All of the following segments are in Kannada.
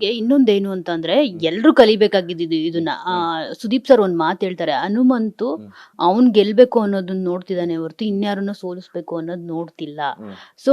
ಇನ್ನೊಂದೇನು ಅಂತಂದ್ರೆ ಎಲ್ರು ಕಲಿಬೇಕಾಗಿದ್ದು ಇದನ್ನ. ಆ, ಸುದೀಪ್ ಸರ್ ಒಂದ್ ಮಾತು ಹೇಳ್ತಾರೆ. ಹನುಮಂತು. ಅವ್ನ್ ಗೆಲ್ಬೇಕು ಅನ್ನೋದನ್ನ ನೋಡ್ತಿದ್ದಾನೆ ಹೊರತು ಇನ್ಯಾರನ್ನ ಸೋಲಿಸ್ಬೇಕು ಅನ್ನೋದ್ ನೋಡ್ತಿಲ್ಲ. ಸೊ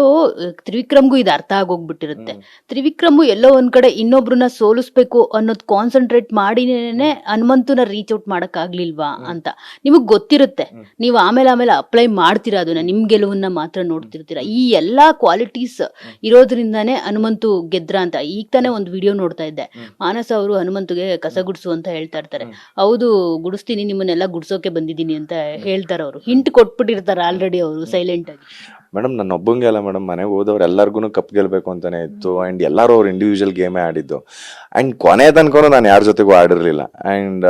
ತ್ರಿವಿಕ್ರಮ್ಗೂ ಇದು ಅರ್ಥ ಆಗೋಗ್ಬಿಟ್ಟಿರುತ್ತೆ. ತ್ರಿವಿಕ್ರಮ್ ಎಲ್ಲೋ ಒಂದ್ ಕಡೆ ಇನ್ನೊಬ್ರನ್ನ ಸೋಲಿಸ್ಬೇಕು ಅನ್ನೋದ್ ಕಾನ್ಸಂಟ್ರೇಟ್ ಮಾಡಿನೇನೆ ಹನುಮಂತನ ರೀಚ್ ಔಟ್ ಮಾಡಕ್ ಆಗ್ಲಿಲ್ವಾ ಅಂತ. ನಿಮಗ್ ಗೊತ್ತಿರುತ್ತೆ. ನೀವು ಆಮೇಲೆ ಆಮೇಲೆ ಅಪ್ಲೈ ಮಾಡ್ತೀರಾ ಅದನ್ನ ನಿಮ್ ಗೆಲುವನ್ನ ಮಾತ್ರ ನೋಡ್ತಿರ್ತೀರಾ. ಈ ಎಲ್ಲಾ ಕ್ವಾಲಿಟೀಸ್ ಇರೋದ್ರಿಂದಾನೇ ಹನುಮಂತು ಗೆದ್ರ ಅಂತ. ಈಗ ತಾನೇ ಒಂದು ವಿಡಿಯೋ ನೋಡ್ತಾ ಇದ್ದೆ. ಮಾನಸ ಅವರು ಹನುಮಂತಗೆ ಕಸ ಗುಡಿಸು ಅಂತ ಹೇಳ್ತಾ ಇರ್ತಾರೆ. ಹೌದು ಗುಡಿಸ್ತೀನಿ ನಿಮ್ಮನ್ನೆಲ್ಲ ಗುಡ್ಸೋಕೆ ಬಂದಿದ್ದೀನಿ ಅಂತ ಹೇಳ್ತಾರೆ ಅವರು ಹಿಂಟ್ ಕೊಟ್ಬಿಟ್ಟಿರ್ತಾರೆ ಆಲ್ರೆಡಿ ಅವರು ಸೈಲೆಂಟ್ ಆಗಿ. ಮೇಡಮ್ ನನ್ನ ಒಬ್ಬಂಗೆ ಅಲ್ಲ ಮೇಡಮ್. ಮನೆಗೆ ಹೋದವ್ರು ಎಲ್ಲರಿಗೂ ಕಪ್ ಗೆಲ್ಬೇಕು ಅಂತಾನೆ ಇತ್ತು. ಅಂಡ್ ಎಲ್ಲರೂ ಅವ್ರು ಇಂಡಿವಿಜುವಲ್ ಗೇಮೇ ಆಡಿದ್ದು. ಅಂಡ್ ಕೊನೆ ತನ್ಕೊಂಡು ನಾನು ಯಾರ ಜೊತೆಗೂ ಆಡಿರಲಿಲ್ಲ. ಅಂಡ್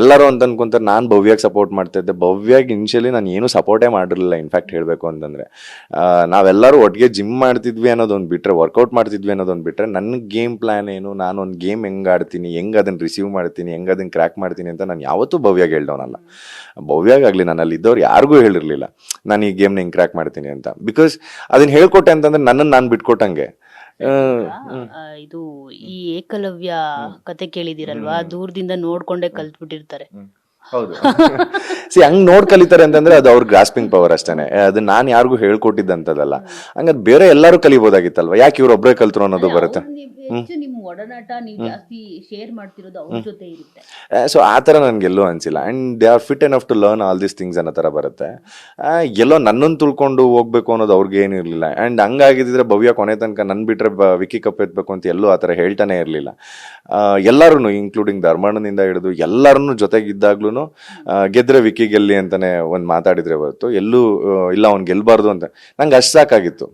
ಎಲ್ಲರೂ ಅಂತ ಅನ್ಕೊಂತಾರೆ ನಾನು ಭವ್ಯಾಗಿ ಸಪೋರ್ಟ್ ಮಾಡ್ತಾ ಇದ್ದೆ. ಭವ್ಯಾಗಿ ಇನಿಷಿಯಲಿ ನಾನು ಏನು ಸಪೋರ್ಟೇ ಮಾಡಿರಲಿಲ್ಲ. ಇನ್ಫ್ಯಾಕ್ಟ್ ಹೇಳಬೇಕು ಅಂತಂದ್ರೆ. ನಾವೆಲ್ಲರೂ ಒಟ್ಟಿಗೆ ಜಿಮ್ ಮಾಡ್ತಿದ್ವಿ ಅನ್ನೋದೊಂದು ಬಿಟ್ಟರೆ ವರ್ಕೌಟ್ ಮಾಡ್ತಿದ್ವಿ ಅನ್ನೋದೊಂದು ಬಿಟ್ಟರೆ ನನ್ನ ಗೇಮ್ ಪ್ಲಾನ್ ಏನು ನಾನು ಒಂದು ಗೇಮ್ ಹೆಂಗ್ ಆಡ್ತೀನಿ, ಹೆಂಗ್ ಅದನ್ನ ರಿಸೀವ್ ಮಾಡ್ತೀನಿ, ಹೆಂಗ್ ಅದನ್ನ ಕ್ರ್ಯಾಕ್ ಮಾಡ್ತೀನಿ ಅಂತ ನಾನು ಯಾವತ್ತೂ ಭವ್ಯಾಗಿ ಹೇಳ್ದವನಲ್ಲ. ಭವ್ಯಾಗಿ ಆಗಲಿ ನನ್ನಲ್ಲಿ ಇದ್ದವ್ರು ಯಾರಿಗೂ ಹೇಳಿರಲಿಲ್ಲ. ನಾನು ಈ ಗೇಮ್ನ ಹೆಂಗೆ ಕ್ರ್ಯಾಕ್ ಮಾಡ್ತೀನಿ ಅಂತ. ಬಿಕಾಸ್ ಅದನ್ನ ಹೇಳ್ಕೊಟ್ಟೆ ಅಂತಂದ್ರೆ ನನ್ನನ್ನು ನಾನು ಬಿಟ್ಕೊಟ್ಟಂಗೆ. ಇದು ಈ ಏಕಲವ್ಯ ಕತೆ ಕೇಳಿದಿರಲ್ವಾ ದೂರದಿಂದ ನೋಡ್ಕೊಂಡೇ ಕಲ್ತ್ಬಿಟ್ಟಿರ್ತಾರೆ. ಹೌದು. ಸಿ ಹಂಗ್ ನೋಡ್ ಕಲಿತಾರೆ ಅಂತಂದ್ರೆ ಅದು ಅವ್ರ ಗ್ರಾಸ್ಪಿಂಗ್ ಪವರ್ ಅಷ್ಟೇನೆ. ಅದು ನಾನು ಯಾರಿಗೂ ಹೇಳ್ಕೊಟ್ಟಿದ್ದಂತದಲ್ಲ. ಹಂಗಾರೆ ಬೇರೆ ಎಲ್ಲರೂ ಕಲಿಬೋದಾಗಿತ್ತಲ್ವಾ? ಯಾಕೆ ಇವ್ರು ಒಬ್ರೇ ಕಲ್ತ್ರು ಅನ್ನೋದು ಬರುತ್ತೆ? ಹೆಚ್ಚು ನಿಮ್ ಒಡನಾಟ ನೀವು ಜಾಸ್ತಿ ಶೇರ್ ಮಾಡ್ತಿರೋದು ಅವ್ರ ಜೊತೆ ಇರುತ್ತೆ. ಸೊ ಆ ಥರ ನನಗೆಲ್ಲೂ ಅನ್ಸಿಲ್ಲ. And they are fit enough to learn all this things ಅನ್ನೋ ತರ ಬರುತ್ತೆ. ಆ, ಎಲ್ಲೋ ನನ್ನನ್ನು ತುಳ್ಕೊಂಡು ಹೋಗ್ಬೇಕು ಅನ್ನೋದು ಅವ್ರಿಗೆ ಏನು ಇರಲಿಲ್ಲ. ಆ್ಯಂಡ್ ಹಂಗಾಗಿದ್ದಿದ್ರೆ ಭವ್ಯ ಕೊನೆ ತನಕ ನನ್ನ ಬಿಟ್ರೆ ವಿಕಿ ವಿಕ್ಕಿ ಕಪ್ ಎತ್ಬೇಕು ಅಂತ ಎಲ್ಲೂ ಆ ಥರ ಹೇಳ್ತಾನೆ ಇರಲಿಲ್ಲ. ಎಲ್ಲರೂ ಇನ್ಕ್ಲೂಡಿಂಗ್ ಧರ್ಮಣ್ಣನಿಂದ ಹಿಡಿದು ಎಲ್ಲರನ್ನು ಜೊತೆಗಿದ್ದಾಗ್ಲೂ ಗೆದ್ರೆ ವಿಕ್ಕಿ ಗೆಲ್ಲಿ ಅಂತಾನೆ ಒಂದು ಮಾತಾಡಿದ್ರೆ ಹೊರತು, ಎಲ್ಲೂ ಇಲ್ಲ ಅವ್ನು ಗೆಲ್ಲಬಾರ್ದು ಅಂತ. ನಂಗೆ ಅಷ್ಟು ಸಾಕಾಗಿತ್ತು.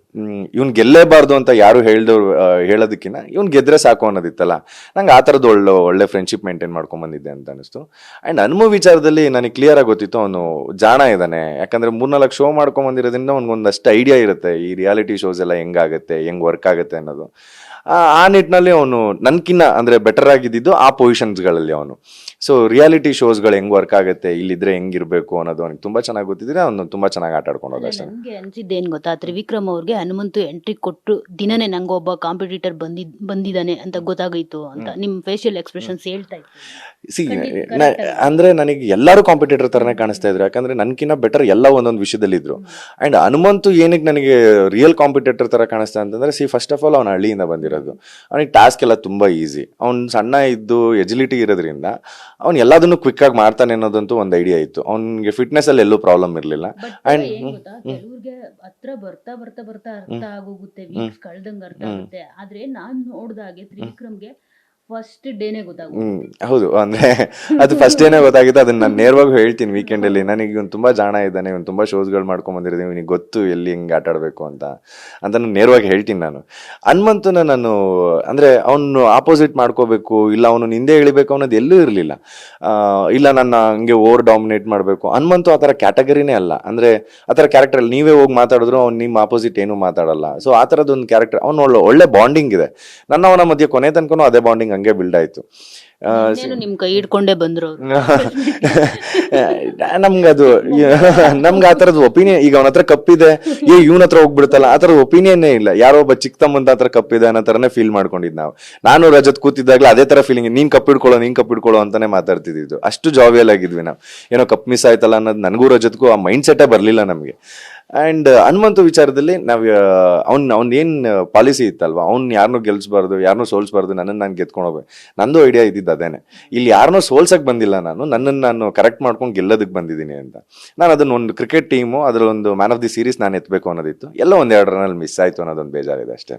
ಇವ್ನು ಗೆಲ್ಲೇಬಾರ್ದು ಅಂತ ಯಾರು ಹೇಳ್ದವ್ರು ಹೇಳೋದಕ್ಕಿಂತ ಇವ್ನು ಗೆದ್ರೆ ಸಾಕು ಅನ್ನೋದಿತ್ತಲ್ಲ. ನಂಗೆ ಆ ಥರದ್ದು ಒಳ್ಳೆ ಒಳ್ಳೆ ಫ್ರೆಂಡ್ಶಿಪ್ ಮೇಂಟೈನ್ ಮಾಡ್ಕೊಂಡ್ ಬಂದಿದ್ದೆ ಅಂತ ಅನಿಸ್ತು. ಆ್ಯಂಡ್ ಹನುಮ ವಿಚಾರದಲ್ಲಿ ನನಗೆ ಕ್ಲಿಯರ್ ಆಗಿ ಗೊತ್ತಿತ್ತು ಅವನು ಜಾಣ ಇದ್ದಾನೆ ಯಾಕಂದ್ರೆ ಮೂರ್ನಾಲ್ಕು ಶೋ ಮಾಡ್ಕೊಂಡ್ ಬಂದಿರೋದ್ರಿಂದ ಅವ್ನಿಗೊಂದಷ್ಟು ಐಡಿಯಾ ಇರುತ್ತೆ. ಈ ರಿಯಾಲಿಟಿ ಶೋಸ್ ಎಲ್ಲ ಹೆಂಗಾಗುತ್ತೆ, ಹೆಂಗ್ ವರ್ಕ್ ಆಗುತ್ತೆ ಅನ್ನೋದು. ಆ ನಿಟ್ಟಿನಲ್ಲಿ ಅವನು ನನ್ಕಿನ್ನ ಅಂದ್ರೆ ಬೆಟರ್ ಆಗಿದ್ದು ಆ ಪೊಸಿಷನ್ಸ್ಗಳಲ್ಲಿ ಅವನು. ಸೊ ರಿಯಾಲಿಟಿ ಶೋಸ್ಗಳು ಹೆಂಗ್ ವರ್ಕ್ ಆಗುತ್ತೆ ಇಲ್ಲಿದ್ರೆ ಹೆಂಗಿರ್ಬೇಕು ಅನ್ನೋದು ಅವನಿಗೆ ತುಂಬಾ ಚೆನ್ನಾಗಿ ಗೊತ್ತಿದ್ರೆ ಅವ್ನು ತುಂಬಾ ಚೆನ್ನಾಗಿ ಆಟ ಆಡ್ಕೊಂಡು ಹೋದ ಅಷ್ಟೇ. ನನ್ಗೆ ಅನ್ಸಿದ್ದೇನ್ ಗೊತ್ತಾ? ತ್ರಿವಿಕ್ರಮ್ ಅವ್ರಿಗೆ ಹನುಮಂತು ಎಂಟ್ರಿ ಕೊಟ್ಟು ದಿನನೇ ನಂಗೆ ಒಬ್ಬ ಕಾಂಪಿಟೇಟರ್ ಬಂದಿದ್ ಬಂದಿದ್ದಾನೆ ಅಂತ ಗೊತ್ತಾಗೋಯ್ತು ಅಂತ ನಿಮ್ ಫೇಶಿಯಲ್ ಎಕ್ಸ್ಪ್ರೆಷನ್ಸ್ ಹೇಳ್ತಾ ಇತ್ತು ಸಿ ಅಂದ್ರೆ ನನಗೆ ಎಲ್ಲರೂ ಕಾಂಪಿಟೇಟರ್ ತರನೇ ಕಾಣಿಸ್ತಾ ಇದ್ರು. ಯಾಕಂದ್ರೆ ನನ್ಕಿನ್ನ ಬೆಟರ್ ಎಲ್ಲ ಒಂದೊಂದು ವಿಷಯದಲ್ಲಿ ಇದ್ರು. ಅಂಡ್ ಹನುಮಂತು ಏನಕ್ಕೆ ನನಗೆ ರಿಯಲ್ ಕಾಂಪಿಟೇಟರ್ ತರ ಕಾಣಿಸ್ತಾ ಅಂತಂದ್ರೆ ಸಿ ಫಸ್ಟ್ ಆಫ್ ಆಲ್ ಅವ್ನ ಹಳ್ಳಿಯಿಂದ ಬಂದಿರೋದು. ಅವನಿಗೆ ಟಾಸ್ಕ್ ಎಲ್ಲ ತುಂಬಾ ಈಸಿ ಅವ್ನು ಸಣ್ಣ ಇದ್ದು ಎಜಿಲಿಟಿ ಇರೋದ್ರಿಂದ ಅವ್ನು ಎಲ್ಲದನ್ನು ಕ್ವಿಕ್ ಆಗಿ ಮಾಡ್ತಾನೆ ಅನ್ನೋದಂತೂ ಒಂದು ಐಡಿಯಾ ಇತ್ತು. ಅವ್ನಿಗೆ ಫಿಟ್ನೆಸ್ ಅಲ್ಲಿ ಎಲ್ಲೂ ಪ್ರಾಬ್ಲಮ್ ಇರಲಿಲ್ಲ. ಏನ್ ಕೆಲವ್ರಿಗೆ ಹತ್ರ ಬರ್ತಾ ಬರ್ತಾ ಬರ್ತಾ ಅರ್ಥ ಆಗೋಗುತ್ತೆ ವೀಕ್ಸ್ ಕಳ್ದಂಗ್ ಅರ್ಥ ಆಗುತ್ತೆ. ಆದ್ರೆ ನಾನ್ ನೋಡ್ದಾಗೆ ತ್ರಿವಿಕ್ರಮ್ಗೆ ಫಸ್ಟ್ ಡೇನೆ ಗೊತ್ತಾಗುತ್ತೆ. ಹೌದು, ಅಂದ್ರೆ ಅದು ಫಸ್ಟ್ ಏನೇ ಗೊತ್ತಾಗಿತ್ತು ಅದನ್ನ ನಾನು ನೇರವಾಗಿ ಹೇಳ್ತೀನಿ ವೀಕೆಂಡ್ ಅಲ್ಲಿ. ನನಗೆ ಇವ್ನು ತುಂಬಾ ಜಾಣ ಇದ್ದಾನೆ, ಇವ್ನು ತುಂಬಾ ಶೋಸ್ಗಳು ಮಾಡ್ಕೊಂಡ್ ಬಂದಿರೋದು ಇವನಿಗೆ ಗೊತ್ತು ಎಲ್ಲಿ ಹೆಂಗ್ ಆಟ ಆಡ್ಬೇಕು ಅಂತ. ಅಂತ ನಾನು ನೇರವಾಗಿ ಹೇಳ್ತೀನಿ ನಾನು. ಹನುಮಂತನ ನಾನು, ಅಂದ್ರೆ ಅವನು ಆಪೋಸಿಟ್ ಮಾಡ್ಕೋಬೇಕು, ಇಲ್ಲ ಅವನು ನಿಂದೆ ಇಳಿಬೇಕು ಅನ್ನೋದು ಎಲ್ಲೂ ಇರಲಿಲ್ಲ. ಇಲ್ಲ ನನ್ನ ಹಂಗೆ ಓವರ್ ಡಾಮಿನೇಟ್ ಮಾಡಬೇಕು. ಹನುಮಂತು ಆ ಥರ ಕ್ಯಾಟಗರಿನೇ ಅಲ್ಲ. ಅಂದ್ರೆ ಆ ಥರ ಕ್ಯಾರೆಕ್ಟರ್ ಅಲ್ಲಿ ನೀವೇ ಹೋಗಿ ಮಾತಾಡಿದ್ರು ಅವ್ನು ನಿಮ್ಮ ಆಪೋಸಿಟ್ ಏನು ಮಾತಾಡಲ್ಲ. ಸೊ ಆ ಥರದೊಂದು ಕ್ಯಾರೆಕ್ಟರ್ ಅವ್ನು ಒಳ್ಳೆ ಒಳ್ಳೆ ಬಾಂಡಿಂಗ್ ಇದೆ. ನನ್ನ ಅವನ ಮಧ್ಯೆ ಕೊನೆ ತನಕನೂ ಅದೇ ಬಾಂಡಿಂಗ್ ಹಂಗೆ ಬಿಲ್ಡ್ ಆಯ್ತು. ನಿಮ್ ಕೈ ಹಿಡ್ಕೊಂಡೇ ಬಂದ್ರು ನಮ್ಗದು ನಮ್ಗೆ ಆ ತರದ ಒಪಿನಿಯನ್ ಈಗ ಅವನ ಹತ್ರ ಕಪ್ಪಿದೆ ಏ ಇವನ ಹತ್ರ ಹೋಗ್ಬಿಡ್ತಲ್ಲ ಆ ತರದ ಒಪಿನಿಯನ್ನೇ ಇಲ್ಲ. ಯಾರೋ ಒಬ್ಬ ಚಿಕ್ಕ ತಮ್ಮಂತ ಹತ್ರ ಕಪ್ಪಿದೆ ಅನ್ನೋ ಥರನೇ ಫೀಲ್ ಮಾಡ್ಕೊಂಡಿದ್ ನಾವು. ನಾನು ರಜತ್ ಕೂತಿದ್ದಾಗಲೇ ಅದೇ ಥರ ಫೀಲಿಂಗ್ ನೀನ್ ಕಪ್ ಹಿಡ್ಕೊಳ್ಳೋ ನೀನ್ ಕಪ್ ಹಿಡ್ಕೊಳ್ಳೋ ಅಂತಾನೆ ಮಾತಾಡ್ತಿದ್ದು ಅಷ್ಟು ಜಾವಿಯಲ್ ಆಗಿದ್ವಿ ನಾವು. ಏನೋ ಕಪ್ ಮಿಸ್ ಆಯ್ತಲ್ಲ ಅನ್ನೋದು ನನಗೂ ರಜತ್ಗೂ ಆ ಮೈಂಡ್ ಸೆಟ್ಟೇ ಬರಲಿಲ್ಲ ನಮಗೆ. ಅಂಡ್ ಹನುಮಂತು ವಿಚಾರದಲ್ಲಿ ನಾವು ಅವ್ನ್ ಅವ್ನ್ ಏನ್ ಪಾಲಿಸಿ ಇತ್ತಲ್ವಾ? ಅವ್ನ್ ಯಾರನ್ನೂ ಗೆಲ್ಸ್ಬಾರ್ದು ಯಾರನ್ನೂ ಸೋಲ್ಸ್ಬಾರ್ದು ನನ್ನನ್ನು ನಾನು ಗೆದ್ಕೊಂಡು ಹೋಗ್ಬೇಕು. ನಂದು ಐಡಿಯಾ ಇದ್ದಿದ್ದು ಅದೇನೆ. ಇಲ್ಲಿ ಯಾರನ್ನೂ ಸೋಲ್ಸಕ್ ಬಂದಿಲ್ಲ ನಾನು ನನ್ನನ್ನು ನಾನು ಕರೆಕ್ಟ್ ಮಾಡ್ಕೊಂಡು ಗೆಲ್ಲೋದಕ್ಕೆ ಬಂದಿದ್ದೀನಿ ಅಂತ. ನಾನು ಅದನ್ನ ಒಂದು ಕ್ರಿಕೆಟ್ ಟೀಮು ಅದರಲ್ಲೊಂದು ಮ್ಯಾನ್ ಆಫ್ ದಿ ಸೀರೀಸ್ ನಾನು ಎತ್ತಬೇಕು ಅನ್ನೋದಿತ್ತು. ಎಲ್ಲ ಒಂದೆರಡು ರನ್ನಲ್ಲಿ ಮಿಸ್ ಆಯಿತು ಅನ್ನೋದೊಂದು ಬೇಜಾರಿದೆ ಅಷ್ಟೇ.